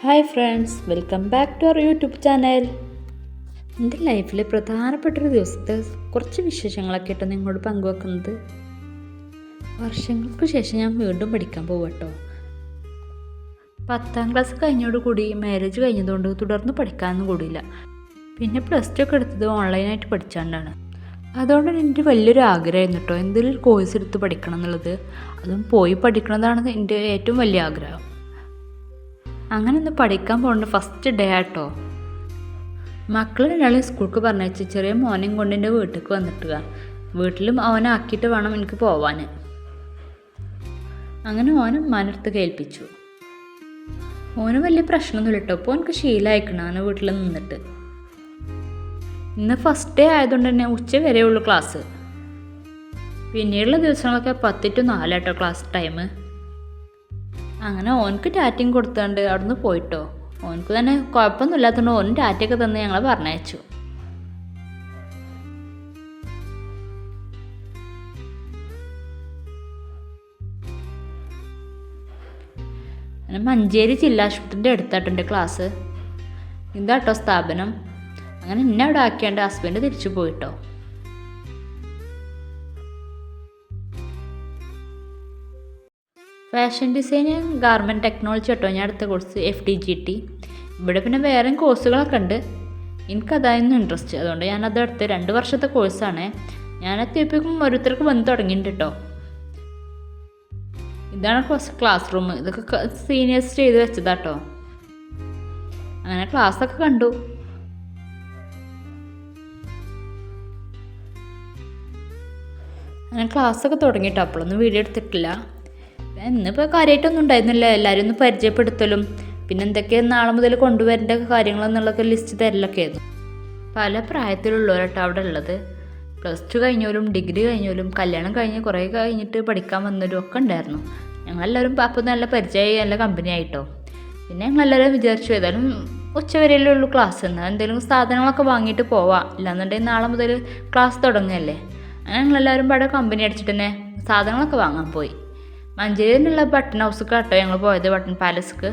Hi friends welcome back to our YouTube channel. എന്റെ ലൈഫിലെ പ്രധാനപ്പെട്ടൊരു ദിവസത്തെ കുറച്ച് വിശേഷങ്ങളൊക്കെ ആയിട്ട് നിങ്ങളോട് പങ്കുവെക്കുന്നത്. വർഷങ്ങൾക്ക് ശേഷം ഞാൻ വീണ്ടും പഠിക്കാൻ പോകും കേട്ടോ പത്താം ക്ലാസ് കഴിഞ്ഞോടുകൂടി മാരേജ് കഴിഞ്ഞതുകൊണ്ട് തുടർന്ന് പഠിക്കാനൊന്നും കൂടിയില്ല. പിന്നെ പ്ലസ് ടു ഒക്കെ എടുത്തത് ഓൺലൈനായിട്ട് പഠിച്ചാണ്ടാണ്. അതുകൊണ്ട് എന്റെ വലിയൊരു ആഗ്രഹമായിരുന്നു കേട്ടോ എന്തെങ്കിലും കോഴ്സ് എടുത്ത് പഠിക്കണം എന്നുള്ളത്? അതും പോയി പഠിക്കണതാണ് എന്റെ ഏറ്റവും വലിയ ആഗ്രഹം. അങ്ങനെ ഒന്ന് പഠിക്കാൻ പോകേണ്ട ഫസ്റ്റ് ഡേ ആട്ടോ. മക്കൾ രണ്ടാളും സ്കൂൾക്ക് പറഞ്ഞയച്ച് ചെറിയ മോനെയും കൊണ്ട് എന്റെ വീട്ടിലേക്ക് വന്നിട്ടുക. വീട്ടിലും അവനെ ആക്കിയിട്ട് വേണം എനിക്ക് പോവാൻ അങ്ങനെ ഓനും ഉമ്മാനടുത്ത് കേൾപ്പിച്ചു. ഓന് വലിയ പ്രശ്നമൊന്നുമില്ല കേട്ടോ അപ്പോൾ എനിക്ക് ശീലമായിക്കണം അവനെ വീട്ടിൽ നിന്നിട്ട്. ഇന്ന് ഫസ്റ്റ് ഡേ ആയതുകൊണ്ട് തന്നെ ഉച്ച വരെയുള്ളൂ ക്ലാസ് പിന്നീടുള്ള ദിവസങ്ങളൊക്കെ പത്ത് ടു നാലാട്ടോ ക്ലാസ് ടൈം അങ്ങനെ ഓനക്ക് ടാറ്റയും കൊടുത്തോണ്ട് അവിടുന്ന് പോയിട്ടോ. ഓനക്ക് തന്നെ കുഴപ്പമൊന്നുമില്ലാത്തതുകൊണ്ട് ഓൻ ടാറ്റയൊക്കെ തന്നെ ഞങ്ങളെ പറഞ്ഞയച്ചു. മഞ്ചേരി ജില്ലാ ആശുപത്രിന്റെ എന്റെ ക്ലാസ് ഇതാട്ടോ സ്ഥാപനം. അങ്ങനെ എന്നെ അവിടെ ആക്കിയാണ്ട് ഹസ്ബൻഡ് തിരിച്ചു പോയിട്ടോ. ഫാഷൻ ഡിസൈനിങ് ഗാർമെന്റ് ടെക്നോളജി കേട്ടോ ഞാൻ അടുത്ത course F D G T ഇവിടെ പിന്നെ വേറെ കോഴ്സുകളൊക്കെ ഉണ്ട്. എനിക്കതായിരുന്നു ഇൻട്രസ്റ്റ് അതുകൊണ്ട് ഞാനത് എടുത്ത് രണ്ട് വർഷത്തെ കോഴ്സാണ് ഞാൻ എത്തിയപ്പോഴേക്കും ഓരോരുത്തർക്ക് വന്ന് തുടങ്ങിയിട്ടുണ്ട് കേട്ടോ ഇതാണ് ക്ലാസ് റൂം ഇതൊക്കെ സീനിയേഴ്സ് ചെയ്ത് വെച്ചതാട്ടോ അങ്ങനെ ക്ലാസ്സൊക്കെ കണ്ടു. അങ്ങനെ ക്ലാസ്സൊക്കെ തുടങ്ങിയിട്ടോ. അപ്പോഴൊന്നും വീഡിയോ എടുത്തിട്ടില്ല. ഇന്നിപ്പോൾ കാര്യമായിട്ടൊന്നും ഉണ്ടായിരുന്നില്ല. എല്ലാവരും ഒന്ന് പരിചയപ്പെടുത്തലും പിന്നെ എന്തൊക്കെയാണ് നാളെ മുതൽ കൊണ്ടുവരേണ്ട കാര്യങ്ങളെന്നുള്ളൊക്കെ ലിസ്റ്റ് തരലൊക്കെ ആയിരുന്നു. പല പ്രായത്തിലുള്ളവരട്ടോ അവിടെ ഉള്ളത്. പ്ലസ് ടു കഴിഞ്ഞവരും ഡിഗ്രി കഴിഞ്ഞവരും കല്യാണം കഴിഞ്ഞ് കുറേ കഴിഞ്ഞിട്ട് പഠിക്കാൻ വന്നവരും ഒക്കെ ഉണ്ടായിരുന്നു. ഞങ്ങളെല്ലാവരും അപ്പം നല്ല പരിചയമായി നല്ല കമ്പനി ആയിട്ടോ. പിന്നെ ഞങ്ങളെല്ലാവരും വിചാരിച്ചു ഏതായാലും ഉച്ചവരെയല്ലേ ഉള്ളൂ ക്ലാസ് എന്ന് എന്തെങ്കിലും സാധനങ്ങളൊക്കെ വാങ്ങിയിട്ട് പോവാം. ഇല്ലാന്നുണ്ടെങ്കിൽ നാളെ മുതൽ ക്ലാസ് തുടങ്ങുകയല്ലേ അങ്ങനെ ഞങ്ങളെല്ലാവരും പാടെ കമ്പനി അടിച്ചിട്ട് തന്നെ സാധനങ്ങളൊക്കെ വാങ്ങാൻ പോയി. മഞ്ചേരിയിലുള്ള ബട്ടൺ ഹൗസ് കേട്ടോ ഞങ്ങൾ പോയത് ബട്ടൺ പാലസ്ക്ക്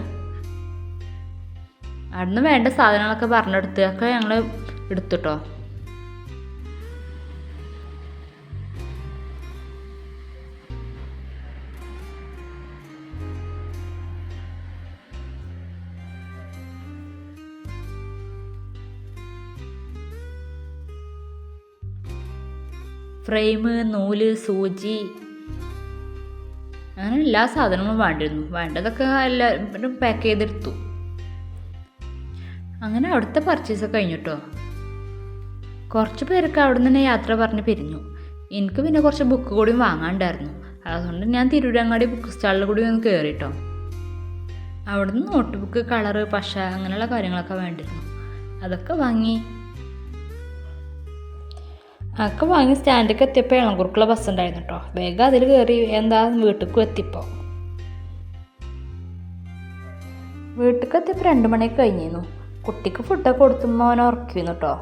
അവിടുന്ന് വേണ്ട സാധനങ്ങളൊക്കെ പറഞ്ഞെടുത്ത് ഒക്കെ ഞങ്ങൾ എടുത്തുട്ടോ. ഫ്രെയിം നൂൽ സൂചി അങ്ങനെ എല്ലാ സാധനങ്ങളും വേണ്ടിയിരുന്നു. വേണ്ടതൊക്കെ എല്ലാവരും പാക്ക് ചെയ്തെടുത്തു. അങ്ങനെ അവിടുത്തെ പർച്ചേസൊക്കെ കഴിഞ്ഞിട്ടോ കുറച്ച് പേരൊക്കെ അവിടെ നിന്ന് യാത്ര പറഞ്ഞ് പിരിഞ്ഞു. എനിക്ക് പിന്നെ കുറച്ച് ബുക്ക് കൂടിയും വാങ്ങാണ്ടായിരുന്നു. അതുകൊണ്ട് ഞാൻ തിരൂരങ്ങാടി ബുക്ക് സ്റ്റാളിൽ കൂടി ഒന്ന് കയറിട്ടോ അവിടുന്ന് നോട്ട് ബുക്ക് കളറ് പശ അങ്ങനെയുള്ള കാര്യങ്ങളൊക്കെ വേണ്ടിയിരുന്നു. അതൊക്കെ വാങ്ങി അതൊക്കെ വാങ്ങി സ്റ്റാൻഡിലേക്ക് എത്തിയപ്പോൾ ഇളങ്കുറുക്കുള്ള ബസ് ഉണ്ടായിരുന്നു കേട്ടോ. വേഗം അതിൽ കയറി എന്താ വീട്ടിലേക്കും എത്തിപ്പോൾ വീട്ടിലേക്ക് എത്തിയപ്പോൾ രണ്ട് മണിയൊക്കെ കഴിഞ്ഞിരുന്നു. കുട്ടിക്ക് ഫുഡൊക്കെ കൊടുത്തുമ്പോൾ അവനെ ഉറക്കിയിരുന്നു കേട്ടോ.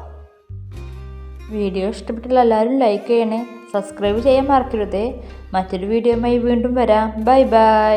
വീഡിയോ ഇഷ്ടപ്പെട്ടില്ല എല്ലാവരും ലൈക്ക് ചെയ്യണേ. സബ്സ്ക്രൈബ് ചെയ്യാൻ മറക്കരുതേ. മറ്റൊരു വീഡിയോയുമായി വീണ്ടും വരാം. Bye bye